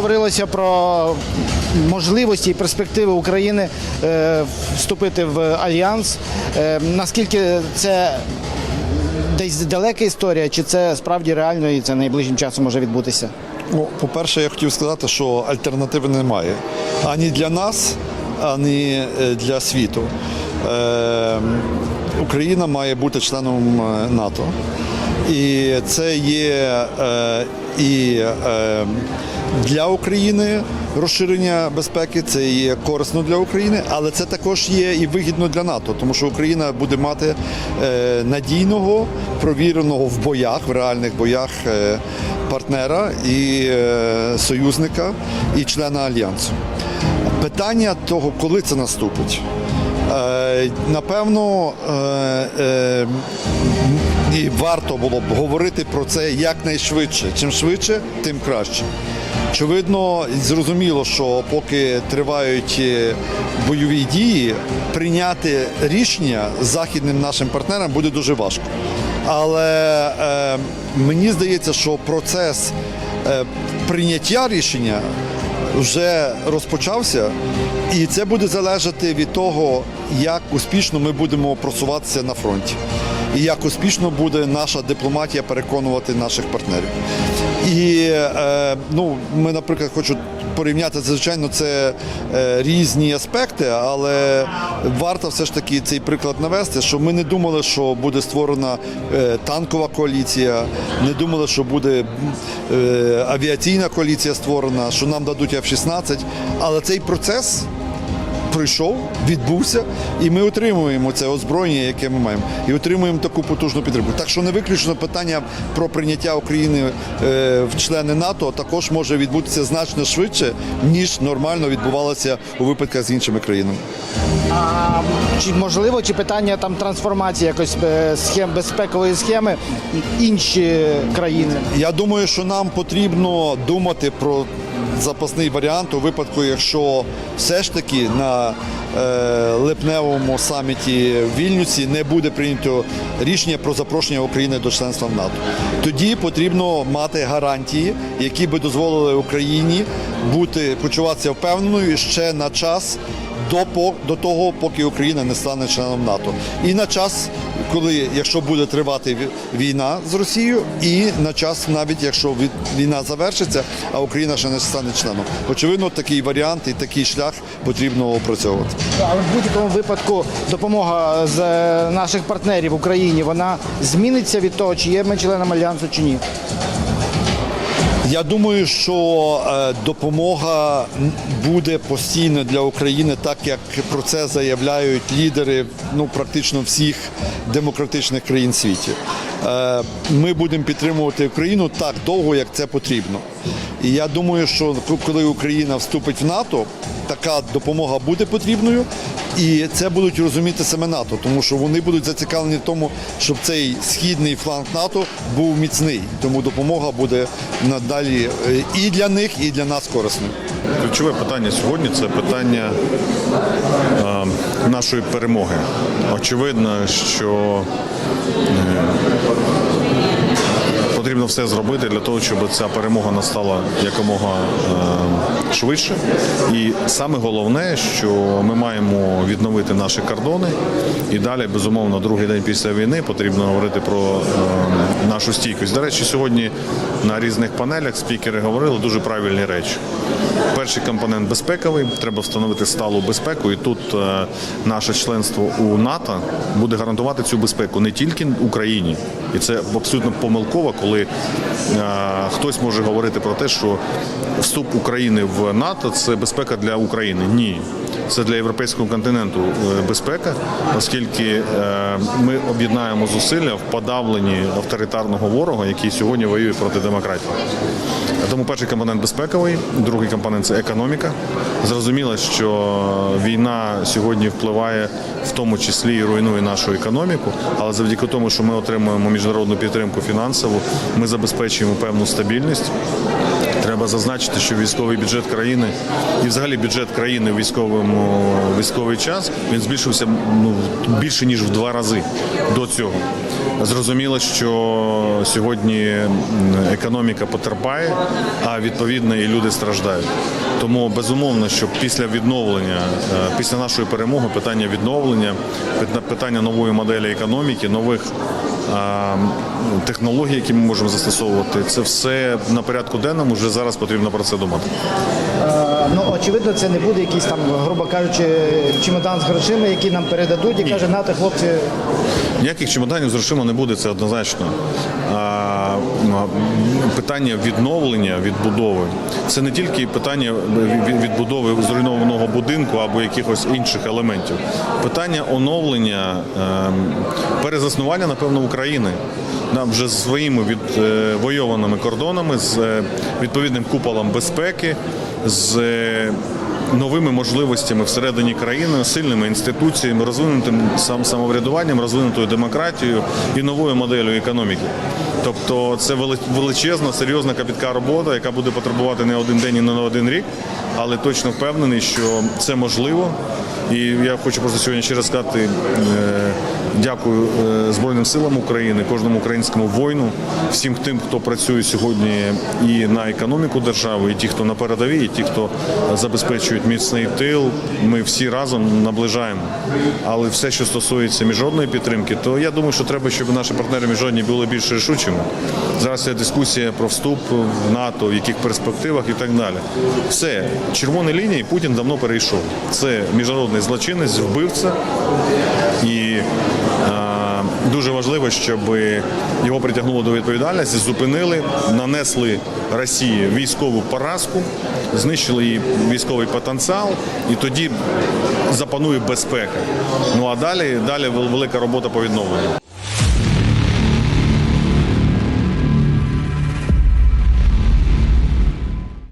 говорилося про можливості і перспективи України е, вступити в альянс. Е, наскільки це десь далека історія, чи це справді реально і це найближчим часом може відбутися? Ну, по-перше, я хотів сказати, що альтернативи немає ані для нас, ані е, для світу. Україна має бути членом НАТО. І це є е, і е, для України розширення безпеки, це є корисно для України, але це також є і вигідно для НАТО, тому що Україна буде мати е, надійного, провіреного в боях, в реальних боях е, партнера і е, союзника, і члена альянсу. Питання того, коли це наступить. Напевно, і варто було б говорити про це якнайшвидше. Чим швидше, тим краще. Очевидно, зрозуміло, що поки тривають е, бойові дії, прийняти рішення західним нашим партнерам буде дуже важко. Але е, мені здається, що процес е, прийняття рішення вже розпочався, і це буде залежати від того, як успішно ми будемо просуватися на фронті, і як успішно буде наша дипломатія переконувати наших партнерів. І е, ну, ми, наприклад, хочу порівняти, звичайно, це е, різні аспекти, але варто все ж таки цей приклад навести, що ми не думали, що буде створена е, танкова коаліція, не думали, що буде авіаційна коаліція створена, що нам дадуть F-16, але цей процес пройшов, відбувся, і ми отримуємо це озброєння, яке ми маємо, і отримуємо таку потужну підтримку. Так що не виключно питання про прийняття України е, в члени НАТО також може відбутися значно швидше, ніж нормально відбувалося у випадках з іншими країнами. А чи можливо, чи питання там трансформації якось е, схем безпекової схеми інші країни? Я думаю, що нам потрібно думати про запасний варіант у випадку, якщо все ж таки на е, липневому саміті в Вільнюсі не буде прийнято рішення про запрошення України до членства в НАТО. Тоді потрібно мати гарантії, які би дозволили Україні бути почуватися впевненою ще на час до, до того, поки Україна не стане членом НАТО. І на час, коли якщо буде тривати війна з Росією, і на час, навіть якщо війна завершиться, а Україна ще не стане членом. Очевидно, такий варіант і такий шлях потрібно опрацьовувати. Але в будь-якому випадку допомога з е, наших партнерів в Україні вона зміниться від того, чи є ми членом альянсу чи ні. Я думаю, що е, допомога буде постійно для України, так як про це заявляють лідери ну практично всіх демократичних країн світі. Е, Ми будемо підтримувати Україну так довго, як це потрібно. І я думаю, що коли Україна вступить в НАТО, така допомога буде потрібною. І це будуть розуміти саме НАТО, тому що вони будуть зацікавлені в тому, щоб цей східний фланг НАТО був міцний. Тому допомога буде надалі е, і для них, і для нас корисною. Ключове питання сьогодні це питання е, нашої перемоги. Очевидно, що е, потрібно все зробити для того, щоб ця перемога настала якомога е, швидше. І саме головне, що ми маємо відновити наші кордони. І далі, безумовно, другий день після війни потрібно говорити про е, нашу стійкість. До речі, сьогодні на різних панелях спікери говорили дуже правильні речі. Перший компонент безпековий. Треба встановити сталу безпеку, і тут е, наше членство у НАТО буде гарантувати цю безпеку не тільки Україні, і це абсолютно помилково, коли хтось може говорити про те, що вступ України в НАТО це безпека для України. Ні. Це для європейського континенту е, безпека, оскільки е, ми об'єднаємо зусилля в подавленні авторитарного ворога, який сьогодні воює проти демократії. Тому перший компонент безпековий, другий компонент це економіка. Зрозуміло, що війна сьогодні впливає в тому числі і руйнує нашу економіку, але завдяки тому, що ми отримуємо міжнародну підтримку фінансову, ми забезпечуємо певну стабільність. Треба зазначити, що військовий бюджет країни і взагалі бюджет країни в військовому військовий час він збільшився ну більше ніж в два рази до цього. Зрозуміло, що сьогодні економіка потерпає, а відповідно і люди страждають. Тому безумовно, що після відновлення, е, після нашої перемоги, питання відновлення, питання нової моделі економіки, нових а, технологій, які ми можемо застосовувати, це все на порядку денному. Вже зараз потрібно про це думати. Е, Ну, очевидно, це не буде якийсь там, грубо кажучи, чемодан з грошима, які нам передадуть і каже, нате, хлопці, Ніяких чемоданів з грошима не буде, це однозначно. Питання відновлення, відбудови це не тільки питання відбудови зруйнованого будинку або якихось інших елементів. Питання оновлення, ем, перезаснування, напевно, України. Нам вже з своїми відвойованими кордонами, з е, відповідним куполом безпеки, з е, новими можливостями всередині країни, сильними інституціями, розвинутим сам самоврядуванням, розвинутою демократією і новою моделлю економіки. Тобто це величезна, серйозна капітка робота, яка буде потребувати не один день і не один рік, але точно впевнений, що це можливо. І я хочу просто сьогодні ще раз сказати е, дякую е, Збройним силам України, кожному українському воїну, всім тим, хто працює сьогодні і на економіку держави, і ті, хто на передовій, і ті, хто забезпечують міцний тил. Ми всі разом наближаємо. Але все, що стосується міжнародної підтримки, то я думаю, що треба, щоб наші партнери міжнародні були більш рішучими. Зараз є дискусія про вступ в НАТО, в яких перспективах і так далі. Все, червоні лінії Путін давно перейшов. Це міжнародний злочинець, вбивця і дуже важливо, щоб його притягнуло до відповідальності, зупинили, нанесли Росії військову поразку, знищили її військовий потенціал, і тоді запанує безпека. Ну а далі, далі велика робота по відновленню.